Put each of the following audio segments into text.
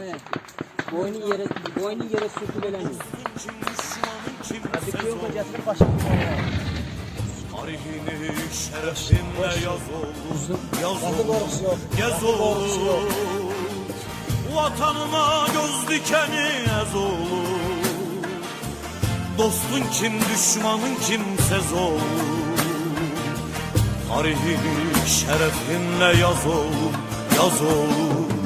Evet. Boynu yere boynu yere sürtüleniyor. Hadi kıyım kocasını başım. Tarihini şerefinle yaz olur, yaz doğrusu yok. olur. Vatanına göz dikeni ez olur. Dostun kim, düşmanın kimsez olur. Tarihini şerefinle yaz olur, yaz olur.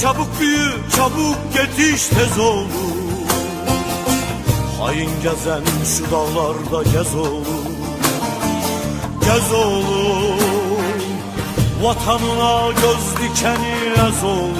Çabuk büyü, çabuk yetiş tez olur. Hain gezen şu dağlarda gez olur. Gez olur. Vatanına göz dikeni ez olur